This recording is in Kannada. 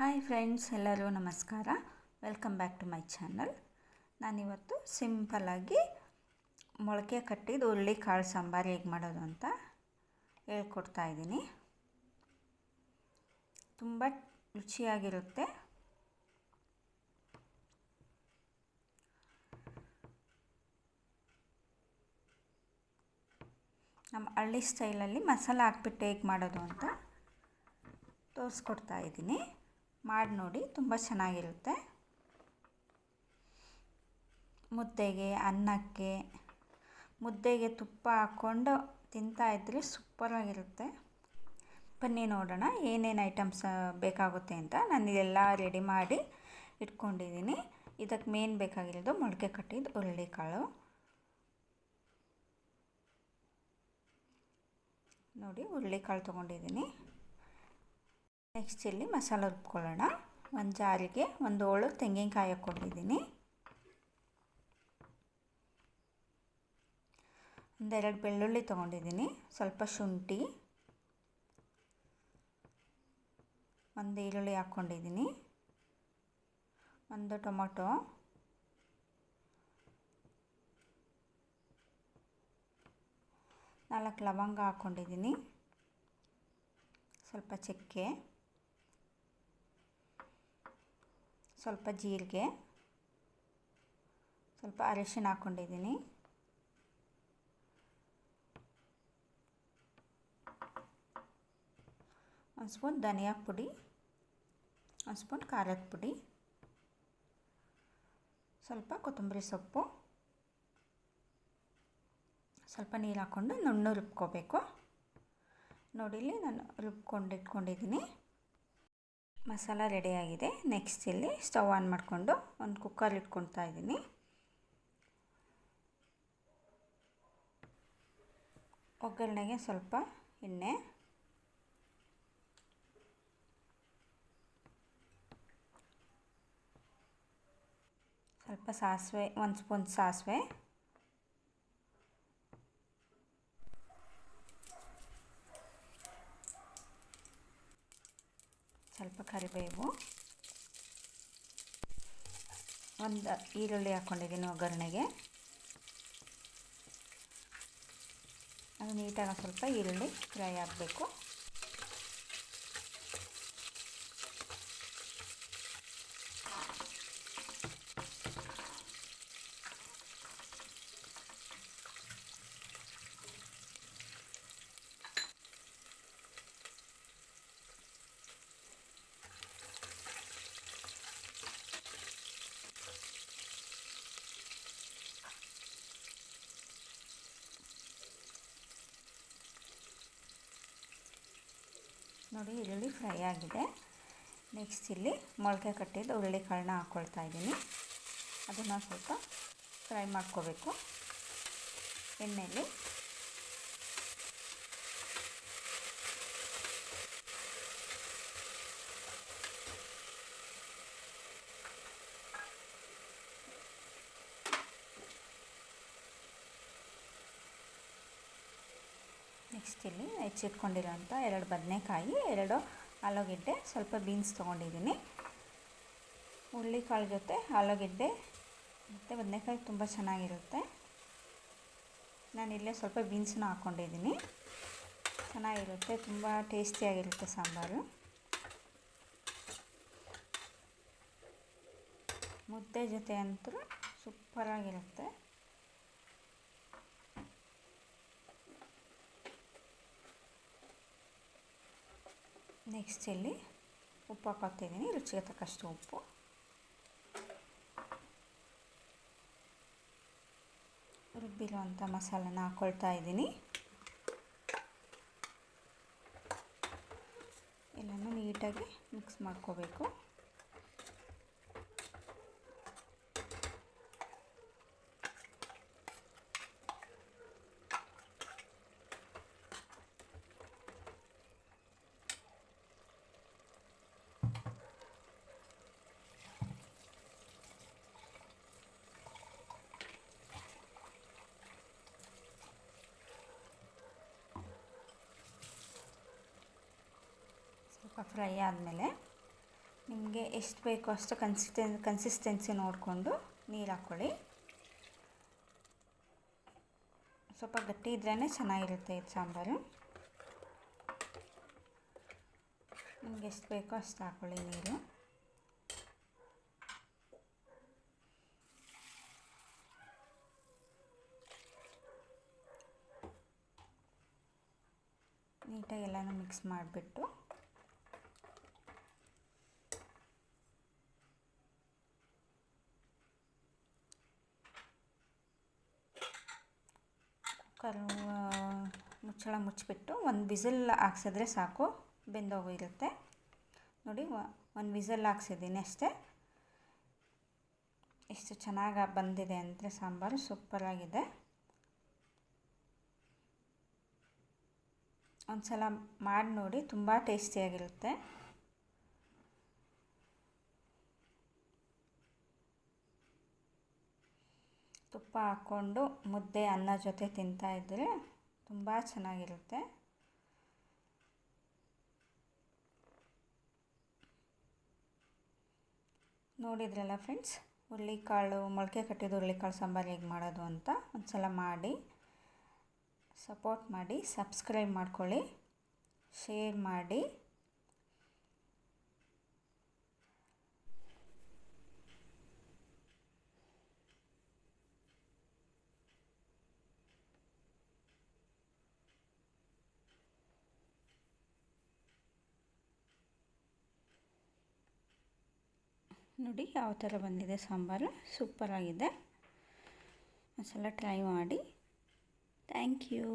ಹಾಯ್ ಫ್ರೆಂಡ್ಸ್ ಎಲ್ಲರಿಗೂ ನಮಸ್ಕಾರ. Welcome back to my channel. ನಾನಿವತ್ತು ಸಿಂಪಲ್ಲಾಗಿ ಮೊಳಕೆ ಕಟ್ಟಿದ ಹುರುಳಿ ಕಾಳು ಸಾಂಬಾರು ಹೇಗೆ ಮಾಡೋದು ಅಂತ ಹೇಳ್ಕೊಡ್ತಾ ಇದ್ದೀನಿ. ತುಂಬ ರುಚಿಯಾಗಿರುತ್ತೆ. ನಮ್ಮ ಹಳ್ಳಿ ಸ್ಟೈಲಲ್ಲಿ ಮಸಾಲೆ ಹಾಕ್ಬಿಟ್ಟು ಹೇಗೆ ಮಾಡೋದು ಅಂತ ತೋರಿಸ್ಕೊಡ್ತಾ ಇದ್ದೀನಿ. ಮಾಡಿ ನೋಡಿ, ತುಂಬ ಚೆನ್ನಾಗಿರುತ್ತೆ. ಮುದ್ದೆಗೆ, ಅನ್ನಕ್ಕೆ, ಮುದ್ದೆಗೆ ತುಪ್ಪ ಹಾಕ್ಕೊಂಡು ತಿಂತಾಯಿದ್ರೆ ಸೂಪರಾಗಿರುತ್ತೆ. ಬನ್ನಿ ನೋಡೋಣ, ಏನೇನು ಐಟಮ್ಸ್ ಬೇಕಾಗುತ್ತೆ ಅಂತ. ನಾನು ಇದೆಲ್ಲ ರೆಡಿ ಮಾಡಿ ಇಟ್ಕೊಂಡಿದ್ದೀನಿ. ಇದಕ್ಕೆ ಮೇನ್ ಬೇಕಾಗಿರೋದು ಮೊಳಕೆ ಕಟ್ಟಿದ ಹುರುಳಿಕಾಳು. ನೋಡಿ, ಹುರುಳಿಕಾಳು ತೊಗೊಂಡಿದ್ದೀನಿ. ನೆಕ್ಸ್ಟ್ ಇಲ್ಲಿ ಮಸಾಲೆ ರುಬ್ಕೊಳ್ಳೋಣ. ಒಂದು ಜಾರಿಗೆ ಒಂದು ಹೋಳು ತೆಂಗಿನಕಾಯಿ ಹಾಕ್ಕೊಂಡಿದ್ದೀನಿ. ಒಂದೆರಡು ಬೆಳ್ಳುಳ್ಳಿ ತೊಗೊಂಡಿದ್ದೀನಿ. ಸ್ವಲ್ಪ ಶುಂಠಿ. ಒಂದು ಈರುಳ್ಳಿ ಹಾಕ್ಕೊಂಡಿದ್ದೀನಿ. ಒಂದು ಟೊಮೊಟೊ. ನಾಲ್ಕು ಲವಂಗ ಹಾಕ್ಕೊಂಡಿದ್ದೀನಿ. ಸ್ವಲ್ಪ ಚಕ್ಕೆ. ಸ್ವಲ್ಪ ಜೀರಿಗೆ, ಸ್ವಲ್ಪ ಅರಿಶಿನ ಹಾಕ್ಕೊಂಡಿದ್ದೀನಿ ಒಂದು ಸ್ಪೂನ್ ಧನಿಯಾ ಪುಡಿ, ಒಂದು ಸ್ಪೂನ್ ಖಾರದ ಪುಡಿ, ಸ್ವಲ್ಪ ಕೊತ್ತಂಬರಿ ಸೊಪ್ಪು, ಸ್ವಲ್ಪ ನೀರು ಹಾಕ್ಕೊಂಡು ನುಣ್ಣು ರುಬ್ಕೋಬೇಕು. ನೋಡಿಲಿ ನಾನು ರುಬ್ಕೊಂಡು ಇಟ್ಕೊಂಡಿದ್ದೀನಿ. ಮಸಾಲ ರೆಡಿಯಾಗಿದೆ ನೆಕ್ಸ್ಟ್ ಇಲ್ಲಿ ಸ್ಟವ್ ಆನ್ ಮಾಡಿಕೊಂಡು ಒಂದು ಕುಕ್ಕರ್ ಇಟ್ಕೊಳ್ತಾ ಇದ್ದೀನಿ. ಒಗ್ಗರಣೆಗೆ ಸ್ವಲ್ಪ ಎಣ್ಣೆ. ಸ್ವಲ್ಪ ಸಾಸಿವೆ, ಒಂದು ಸ್ಪೂನ್ ಸಾಸಿವೆ ಸ್ವಲ್ಪ ಕರಿಬೇವು. ಒಂದು ಈರುಳ್ಳಿ ಹಾಕ್ಕೊಂಡಿದ್ದೀನಿ ಒಗ್ಗರಣೆಗೆ. ಅದು ನೀಟಾಗಿ ಸ್ವಲ್ಪ ಈರುಳ್ಳಿ ಫ್ರೈ ಆಗಬೇಕು. ನೋಡಿ ಈರುಳ್ಳಿ ಫ್ರೈ ಆಗಿದೆ. ನೆಕ್ಸ್ಟ್ ಇಲ್ಲಿ ಮೊಳಕೆ ಕಟ್ಟಿದ್ದು ಹುರುಳಿ ಕಾಳನ್ನ ಹಾಕ್ಕೊಳ್ತಾ ಇದ್ದೀನಿ. ಅದನ್ನು ಸ್ವಲ್ಪ ಫ್ರೈ ಮಾಡ್ಕೋಬೇಕು. ಎಣ್ಣೆಯಲ್ಲಿ ಇಲ್ಲಿ ಹೆಚ್ಚಿಟ್ಕೊಂಡಿರೋಂಥ ಎರಡು ಬದನೆಕಾಯಿ, ಎರಡು ಆಲೂಗೆಡ್ಡೆ, ಸ್ವಲ್ಪ ಬೀನ್ಸ್ ತೊಗೊಂಡಿದ್ದೀನಿ. ಹುರುಳಿಕಾಳು ಜೊತೆ ಆಲೂಗೆಡ್ಡೆ ಮತ್ತು ಬದನೆಕಾಯಿ ತುಂಬ ಚೆನ್ನಾಗಿರುತ್ತೆ. ನಾನು ಇಲ್ಲೇ ಸ್ವಲ್ಪ ಬೀನ್ಸನ್ನ ಹಾಕ್ಕೊಂಡಿದ್ದೀನಿ. ಚೆನ್ನಾಗಿರುತ್ತೆ, ತುಂಬ ಟೇಸ್ಟಿಯಾಗಿರುತ್ತೆ ಸಾಂಬಾರು. ಮುದ್ದೆ ಜೊತೆ ಅಂತೂ ಸೂಪರಾಗಿರುತ್ತೆ. ನೆಕ್ಸ್ಟ್ ಇಲ್ಲಿ ಉಪ್ಪು ಹಾಕೋತಿದ್ದೀನಿ ರುಚಿಗೆ ತಕ್ಕಷ್ಟು ಉಪ್ಪು. ರುಬ್ಬಿರುವಂಥ ಮಸಾಲನ ಹಾಕ್ಕೊಳ್ತಾ ಇದ್ದೀನಿ. ಎಲ್ಲನೂ ನೀಟಾಗಿ ಮಿಕ್ಸ್ ಮಾಡ್ಕೋಬೇಕು. ಫ್ರೈ ಆದಮೇಲೆ ನಿಮಗೆ ಎಷ್ಟು ಬೇಕೋ ಅಷ್ಟು ಕನ್ಸಿಸ್ಟೆನ್ ಕನ್ಸಿಸ್ಟೆನ್ಸಿ ನೋಡಿಕೊಂಡು ನೀರು ಹಾಕ್ಕೊಳ್ಳಿ. ಸ್ವಲ್ಪ ಗಟ್ಟಿ ಇದ್ರೇ ಚೆನ್ನಾಗಿರುತ್ತೆ ಇದು ಸಾಂಬಾರು. ನಿಮ್ಗೆ ಎಷ್ಟು ಬೇಕೋ ಅಷ್ಟು ಹಾಕ್ಕೊಳ್ಳಿ ನೀರು. ನೀಟಾಗಿ ಎಲ್ಲನೂ ಮಿಕ್ಸ್ ಮಾಡಿಬಿಟ್ಟು ಕುಕ್ಕರು ಮುಚ್ಚಳ ಮುಚ್ಚಿಬಿಟ್ಟು ಒಂದು ವಿಸಿಲ್ ಹಾಕ್ಸಿದ್ರೆ ಸಾಕು, ಬೆಂದೋಗಿರುತ್ತೆ. ನೋಡಿ ಒಂದು ವಿಸಲ್ ಹಾಕ್ಸಿದ್ದೀನಿ ಅಷ್ಟೇ. ಎಷ್ಟು ಚೆನ್ನಾಗಿ ಬಂದಿದೆ ಅಂದರೆ ಸಾಂಬಾರು ಸೂಪರಾಗಿದೆ. ಒಂದು ಸಲ ಮಾಡಿ ನೋಡಿ, ತುಂಬ ಟೇಸ್ಟಿಯಾಗಿರುತ್ತೆ. ತುಪ್ಪ ಹಾಕ್ಕೊಂಡು ಮುದ್ದೆ ಅನ್ನ ಜೊತೆ ತಿಂತಾಯಿದ್ರೆ ತುಂಬ ಚೆನ್ನಾಗಿರುತ್ತೆ. ನೋಡಿದ್ರಲ್ಲ ಫ್ರೆಂಡ್ಸ್, ಹುರುಳಿಕಾಳು, ಮೊಳಕೆ ಕಟ್ಟಿದ ಹುರುಳಿಕಾಳು ಸಾಂಬಾರು ಹೇಗೆ ಮಾಡೋದು ಅಂತ ಒಂದು ಸಲ ಮಾಡಿ, ಸಪೋರ್ಟ್ ಮಾಡಿ, ಸಬ್ಸ್ಕ್ರೈಬ್ ಮಾಡ್ಕೊಳ್ಳಿ, ಶೇರ್ ಮಾಡಿ. ನೋಡಿ ಯಾವ ಥರ ಬಂದಿದೆ ಸಾಂಬಾರು. ಸೂಪರಾಗಿದೆ ಒಂದು ಸಲ ಟ್ರೈ ಮಾಡಿ. Thank you.